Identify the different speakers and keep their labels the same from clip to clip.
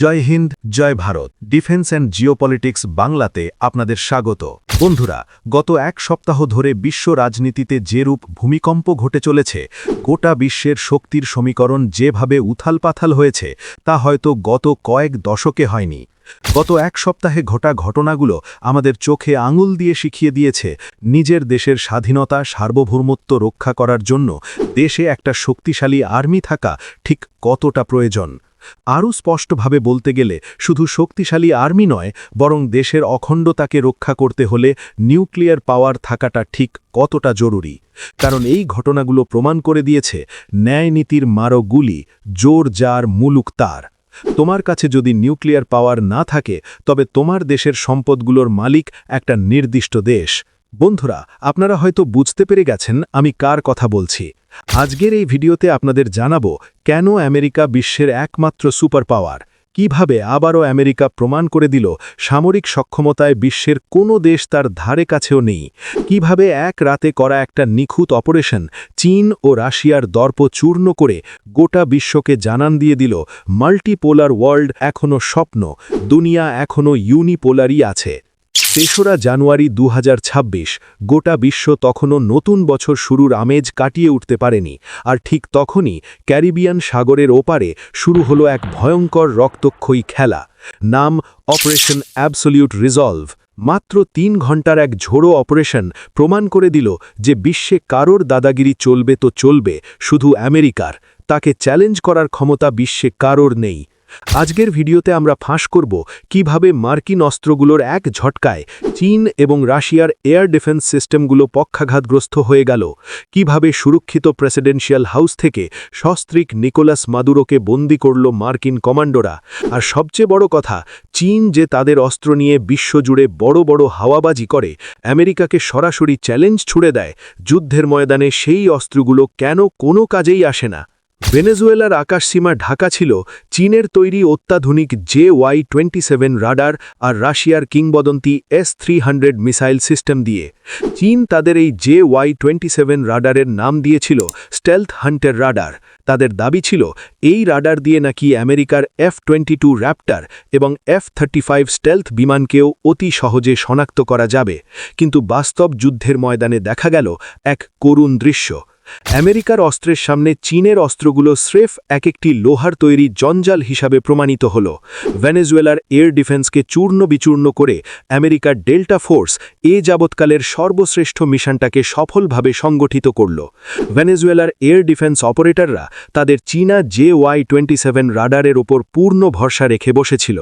Speaker 1: জয় হিন্দ, জয় Bharat, defence and geopolitics বাংলাতে আপনাদের স্বাগত। বন্ধুরা, গত এক সপ্তাহ ধরে বিশ্ব রাজনীতিতে যেরূপ ভূমিকম্প ঘটে চলেছে, গোটা বিশ্বের শক্তির সমীকরণ যেভাবে উথালপাথাল হয়েছে, তা হয়তো গত কয়েক দশকে হয়নি। গত এক সপ্তাহে ঘটা ঘটনাগুলো আমাদের চোখে আঙুল দিয়ে শিখিয়ে দিয়েছে নিজের দেশের স্বাধীনতা, সার্বভৌমত্ব রক্ষা করার জন্য দেশে একটা শক্তিশালী আর্মি থাকা ঠিক কতটা প্রয়োজন। আরও স্পষ্টভাবে বলতে গেলে, শুধু শক্তিশালী আর্মি নয়, বরং দেশের অখণ্ডতাকে রক্ষা করতে হলে নিউক্লিয়ার পাওয়ার থাকাটা ঠিক কতটা জরুরি। কারণ এই ঘটনাগুলো প্রমাণ করে দিয়েছে ন্যায়নীতির মারো গুলি জোর যার মুলুক তার। তোমার কাছে যদি নিউক্লিয়ার পাওয়ার না থাকে, তবে তোমার দেশের সম্পদগুলোর মালিক একটা নির্দিষ্ট দেশ। বন্ধুরা, আপনারা হয়তো বুঝতে পেরে গেছেন আমি কার কথা বলছি। আজকের এই ভিডিওতে আপনাদের জানাব, কেন আমেরিকা বিশ্বের একমাত্র সুপার পাওয়ার কীভাবে আবারও আমেরিকা প্রমাণ করে দিল, সামরিক সক্ষমতায় বিশ্বের কোনো দেশ তার ধারে কাছেও নেই? কীভাবে এক রাতে করা একটা নিখুঁত অপারেশন, চীন ও রাশিয়ার দর্প চূর্ণ করে গোটা বিশ্বকে জানান দিয়ে দিল, মাল্টিপোলার ওয়ার্ল্ড এখনও স্বপ্ন, দুনিয়া এখনও ইউনিপোলারই আছে। তেসরা জানুয়ারি দু হাজার ছাব্বিশ, গোটা বিশ্ব তখনও নতুন বছর শুরুর আমেজ কাটিয়ে উঠতে পারেনি, আর ঠিক তখনই ক্যারিবিয়ান সাগরের ওপারে শুরু হলো এক ভয়ঙ্কর রক্তক্ষয়ী খেলা, নাম অপারেশন অ্যাবসলিউট রিজলভ। মাত্র তিন ঘণ্টার এক ঝোড়ো অপারেশন প্রমাণ করে দিল যে বিশ্বে কারোর দাদাগিরি চলবে তো চলবে, শুধু আমেরিকার, তাকে চ্যালেঞ্জ করার ক্ষমতা বিশ্বে কারোর নেই। আজকের ভিডিওতে আমরা ফাঁস করব কীভাবে মার্কিন অস্ত্রগুলোর এক ঝটকায় চীন এবং রাশিয়ার এয়ার ডিফেন্স সিস্টেমগুলো পক্ষাঘাতগ্রস্ত হয়ে গেল, কীভাবে সুরক্ষিত প্রেসিডেন্সিয়াল হাউস থেকে সস্ত্রিক নিকোলাস মাদুরোকে বন্দি করল মার্কিন কমান্ডোরা, আর সবচেয়ে বড় কথা, চীন যে তাদের অস্ত্র নিয়ে বিশ্বজুড়ে বড় বড় হাওয়াবাজি করে, আমেরিকাকে সরাসরি চ্যালেঞ্জ ছুড়ে দেয়, যুদ্ধের ময়দানে সেই অস্ত্রগুলো কেন কোনো কাজেই আসে না। ভেনেজুয়েলার আকাশসীমা ঢাকা ছিল চীনের তৈরি অত্যাধুনিক J Y twenty seven radar আর রাশিয়ার কিংবদন্তি S three hundred missile system দিয়ে। চীন তাদের এই জে ওয়াই টোয়েন্টি সেভেন রাডারের নাম দিয়েছিল স্টেলথ হান্টের রাডার। তাদের দাবি ছিল, এই রাডার দিয়ে নাকি আমেরিকার এফ টোয়েন্টি টু র্যাপ্টার এবং এফ থার্টি ফাইভ স্টেলথ বিমানকেও অতি সহজে শনাক্ত করা যাবে। কিন্তু বাস্তব যুদ্ধের ময়দানে দেখা গেল, এক করুণ দৃশ্য। আমেরিকার অস্ত্রের সামনে চীনের অস্ত্রগুলো স্রেফ এক একটি লোহার তৈরি জঞ্জাল হিসাবে প্রমাণিত হল। ভেনেজুয়েলার এয়ার ডিফেন্সকে চূর্ণ বিচূর্ণ করে আমেরিকার ডেল্টা ফোর্স এ যাবৎকালের সর্বশ্রেষ্ঠ মিশনটাকে সফলভাবে সংগঠিত করল। ভেনেজুয়েলার এয়ার ডিফেন্স অপারেটররা তাদের চীনা জে ওয়াই টোয়েন্টি সেভেন রাডারের ওপর পূর্ণ ভরসা রেখে বসেছিল।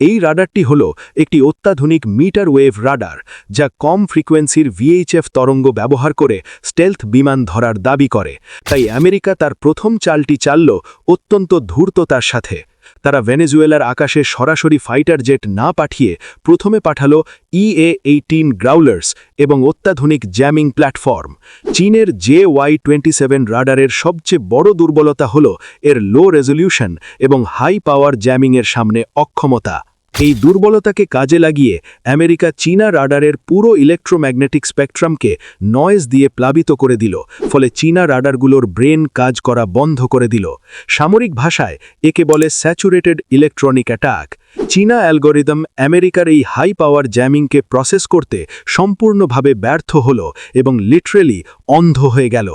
Speaker 1: এই রাডারটি হল একটি অত্যাধুনিক মিটার ওয়েভ রাডার, যা কম ফ্রিকোয়েন্সির ভিএইচএফ তরঙ্গ ব্যবহার করে স্টেলথ বিমান ধরার দাবি করে। তাই আমেরিকা তার প্রথম চালটি চালল অত্যন্ত ধূর্ততার সাথে। তারা ভেনেজুয়েলার আকাশে সরাসরি ফাইটার জেট না পাঠিয়ে প্রথমে পাঠাল ইএ এইটিন গ্রাউলার্স এবং অত্যাধুনিক জ্যামিং প্ল্যাটফর্ম। চীনের জে ওয়াই টোয়েন্টি সেভেন রাডারের সবচেয়ে বড় দুর্বলতা হল এর লো রেজলিউশন এবং হাই পাওয়ার জ্যামিংয়ের সামনে অক্ষমতা। এই দুর্বলতাকে কাজে লাগিয়ে আমেরিকা চীনা রাডারের পুরো ইলেকট্রোম্যাগনেটিক স্পেকট্রামকে নয়েজ দিয়ে প্লাবিত করে দিল, ফলে চীনা রাডারগুলোর ব্রেন কাজ করা বন্ধ করে দিল। সামরিক ভাষায় একে বলে স্যাচুরেটেড ইলেকট্রনিক অ্যাটাক। চীনা অ্যালগোরিদম আমেরিকার এই হাই পাওয়ার জ্যামিংকে প্রসেস করতে সম্পূর্ণভাবে ব্যর্থ হল এবং লিটারেলি অন্ধ হয়ে গেল।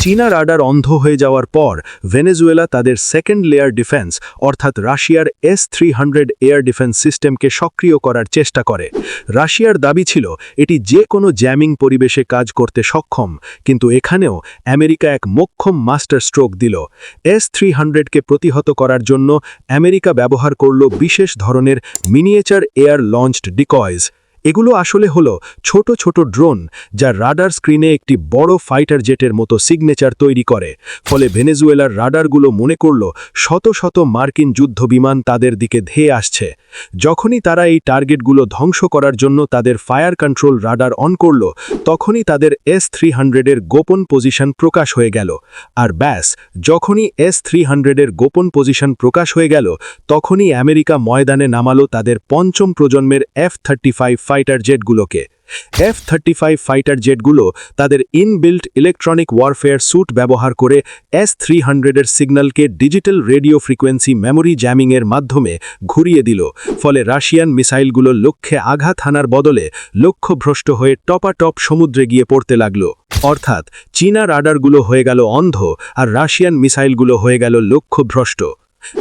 Speaker 1: চীনা রাডার অন্ধ হয়ে যাওয়ার পর, ভেনেজুয়েলা তাদের সেকেন্ড লেয়ার ডিফেন্স অর্থাৎ রাশিয়ার S three hundred air defence সিস্টেমকে সক্রিয় করার চেষ্টা করে। রাশিয়ার দাবি ছিল, এটি যে কোনো জ্যামিং পরিবেশে কাজ করতে সক্ষম, কিন্তু এখানেও আমেরিকা এক মোক্ষম মাস্টার স্ট্রোক দিল। এস থ্রি হান্ড্রেডকে প্রতিহত করার জন্য আমেরিকা ব্যবহার করল বিশেষ ধরনের মিনিয়েচার এয়ার লঞ্চড ডিকয়েজ এগুলো আসলে হলো ছোট ছোট ড্রোন যা রাডার স্ক্রিনে একটি বড় ফাইটার জেটের মতো সিগনেচার তৈরি করে। ফলে ভেনেজুয়েলার রাডারগুলো মনে করল শত শত মার্কিন যুদ্ধ বিমান তাদের দিকে ধেয়ে আসছে। যখনই তারা এই টার্গেটগুলো ধ্বংস করার জন্য তাদের ফায়ার কন্ট্রোল রাডার অন করল, তখনই তাদের এস থ্রি হান্ড্রেডের গোপন পজিশন প্রকাশ হয়ে গেল। আর ব্যাস, যখনই এস থ্রি হান্ড্রেডের গোপন পজিশন প্রকাশ হয়ে গেল, তখনই আমেরিকা ময়দানে নামালো তাদের পঞ্চম প্রজন্মের এফ থার্টি ফাইভ ফাইটার জেটগুলোকে এফ থার্টি ফাইভ ফাইটার জেটগুলো তাদের ইনবিল্ট ইলেকট্রনিক ওয়ারফেয়ার স্যুট ব্যবহার করে এস থ্রি হান্ড্রেডের সিগন্যালকে ডিজিটাল রেডিও ফ্রিকোয়েন্সি মেমোরি জ্যামিংয়ের মাধ্যমে ঘুরিয়ে দিল, ফলে রাশিয়ান মিসাইলগুলো লক্ষ্যে আঘাত হানার বদলে লক্ষ্যভ্রষ্ট হয়ে টপাটপ সমুদ্রে গিয়ে পড়তে লাগল। অর্থাৎ চীনা রাডারগুলো হয়ে গেল অন্ধ আর রাশিয়ান মিসাইলগুলো হয়ে গেল লক্ষ্যভ্রষ্ট।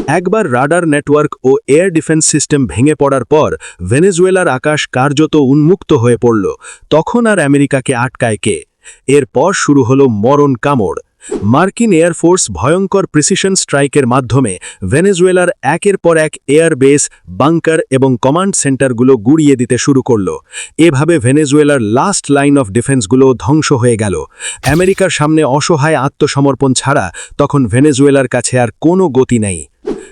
Speaker 1: একবার রাডার নেটওয়ার্ক ও এয়ার ডিফেন্স সিস্টেম ভেঙে পড়ার পর ভেনেজুয়েলার আকাশ কার্যত উন্মুক্ত হয়ে পড়ল। তখন আর আমেরিকাকে আটকায় কে? এরপর শুরু হলো মরণ কামড়। মার্কিন এয়ারফোর্স ভয়ঙ্কর প্রিসিশন স্ট্রাইকের মাধ্যমে ভেনেজুয়েলার একের পর এক এয়ারবেস বাংকার এবং কমান্ড সেন্টারগুলো গুড়িয়ে দিতে শুরু করল। এভাবে ভেনেজুয়েলার লাস্ট লাইন অফ ডিফেন্সগুলো ধ্বংস হয়ে গেল। আমেরিকার সামনে অসহায় আত্মসমর্পণ ছাড়া তখন ভেনেজুয়েলার কাছে আর কোনো গতি নেই।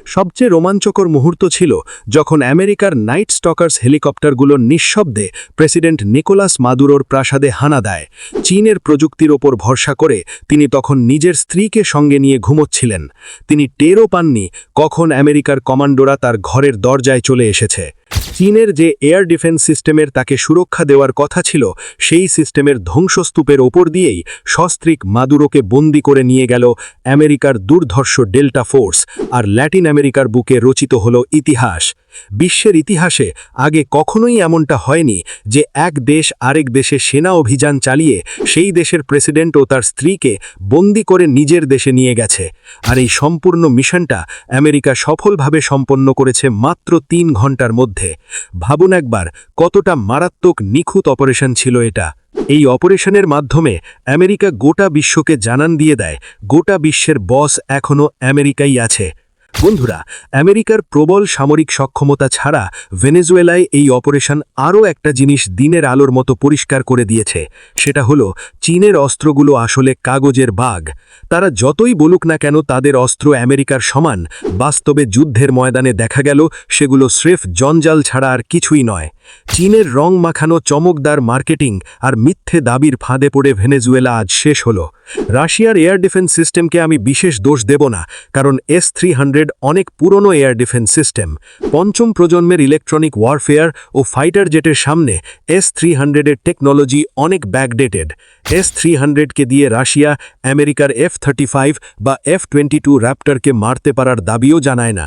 Speaker 1: সবচেয়ে রোমাঞ্চকর মুহূর্ত ছিল যখন আমেরিকার নাইট স্টকার্স হেলিকপ্টারগুলো নিঃশব্দে প্রেসিডেন্ট নিকোলাস মাদুরোর প্রাসাদে হানা দেয়। চীনের প্রযুক্তির ওপর ভরসা করে তিনি তখন নিজের স্ত্রীকে সঙ্গে নিয়ে ঘুমোচ্ছিলেন। তিনি টেরও পাননি কখন আমেরিকার কমান্ডোরা তার ঘরের দরজায় চলে এসেছে। চীনের যে এয়ার ডিফেন্স সিস্টেমের তাকে সুরক্ষা দেওয়ার কথা ছিল, সেই সিস্টেমের ধ্বংসস্তূপের ওপর দিয়েই সস্ত্রিক মাদুরোকে বন্দি করে নিয়ে গেল আমেরিকার দুর্ধর্ষ ডেল্টা ফোর্স, আর ল্যাটিন আমেরিকার বুকে রচিত হল ইতিহাস। বিশ্বের ইতিহাসে আগে কখনোই এমনটা হয়নি যে এক দেশ আরেক দেশে সেনা অভিযান চালিয়ে সেই দেশের প্রেসিডেন্ট ও তার স্ত্রীকে বন্দি করে নিজের দেশে নিয়ে গেছে। আর এই সম্পূর্ণ মিশনটা আমেরিকা সফলভাবে সম্পন্ন করেছে মাত্র তিন ঘণ্টার মধ্যে। ভাবুন একবার কতটা মারাত্মক নিখুঁত অপারেশন ছিল এটা। এই অপারেশনের মাধ্যমে আমেরিকা গোটা বিশ্বকে জানান দিয়ে দেয়, গোটা বিশ্বের বস এখনও আমেরিকাই আছে। বন্ধুরা, আমেরিকার প্রবল সামরিক সক্ষমতা ছাড়া ভেনেজুয়েলায় এই অপারেশন আরও একটা জিনিস দিনের আলোর মতো পরিষ্কার করে দিয়েছে। সেটা হলো, চীনের অস্ত্রগুলো আসলে কাগজের বাঘ। তারা যতই বলুক না কেন তাদের অস্ত্র আমেরিকার সমান। বাস্তবে যুদ্ধের ময়দানে দেখা গেল, সেগুলো স্রেফ জঞ্জাল ছাড়া আর কিছুই নয়। চীনের রং মাখানো চমকদার মার্কেটিং আর মিথ্যে দাবির ফাঁদে পড়ে ভেনেজুয়েলা আজ শেষ হল। রাশিয়ার এয়ার ডিফেন্স সিস্টেমকে আমি বিশেষ দোষ দেব না, কারণ এস থ্রি অনেক পুরনো এয়ার ডিফেন্স সিস্টেম। পঞ্চম প্রজন্মের ইলেকট্রনিক ওয়ারফেয়ার ও ফাইটার জেটের সামনে এস থ্রি হান্ড্রেডের টেকনোলজি অনেক ব্যাকডেটেড। এস থ্রি হান্ড্রেডকে দিয়ে রাশিয়া আমেরিকার এফ থার্টি ফাইভ বা এফ টোয়েন্টি টু র্যাপ্টারকে মারতে পারার দাবিও জানায় না।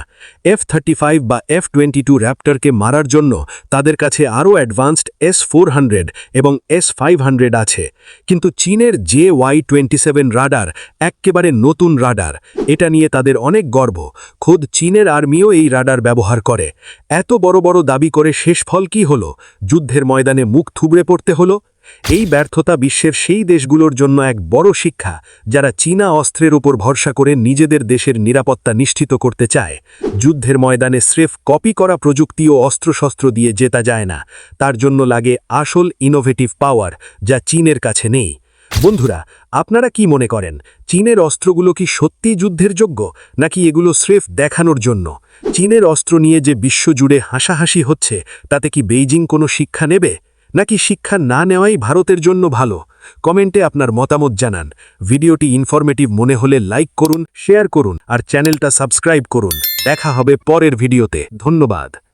Speaker 1: এফ থার্টি ফাইভ বা এফ টোয়েন্টি টু র্যাপ্টারকে মারার জন্য তাদের কাছে আরও অ্যাডভান্সড এস ফোর হান্ড্রেড এবং এস ফাইভ হান্ড্রেড আছে। কিন্তু চীনের J Y twenty seven radar এক্কেবারে নতুন রাডার, এটা নিয়ে তাদের অনেক গর্ব। খোদ চীনের আর্মিও এই রাডার ব্যবহার করে। এত বড় বড় দাবি করে শেষ ফল কি হল? যুদ্ধের ময়দানে মুখ থুবড়ে পড়তে হলো? এই ব্যর্থতা বিশ্বের সেই দেশগুলোর জন্য এক বড় শিক্ষা যারা চীনা অস্ত্রের উপর ভরসা করে নিজেদের দেশের নিরাপত্তা নিশ্চিত করতে চায়। যুদ্ধের ময়দানে স্রেফ কপি করা প্রযুক্তি ও অস্ত্রশস্ত্র দিয়ে জেতা যায় না। তার জন্য লাগে আসল ইনোভেটিভ পাওয়ার যা চীনের কাছে নেই। বন্ধুরা, আপনারা কি মনে করেন, চীনের অস্ত্রগুলো কি সত্যি যুদ্ধের যোগ্য, নাকি এগুলো স্রেফ দেখানোর জন্য? চীনের অস্ত্র নিয়ে যে বিশ্বজুড়ে হাসাহাসি হচ্ছে, তাতে কি বেইজিং কোনো শিক্ষা নেবে? নাকি শিক্ষা না নেওয়াই ভারতের জন্য ভালো? কমেন্টে আপনার মতামত জানান। ভিডিওটি ইনফরমেটিভ মনে হলে লাইক করুন শেয়ার করুন, আর চ্যানেলটা সাবস্ক্রাইব করুন। দেখা হবে পরের ভিডিওতে। ধন্যবাদ।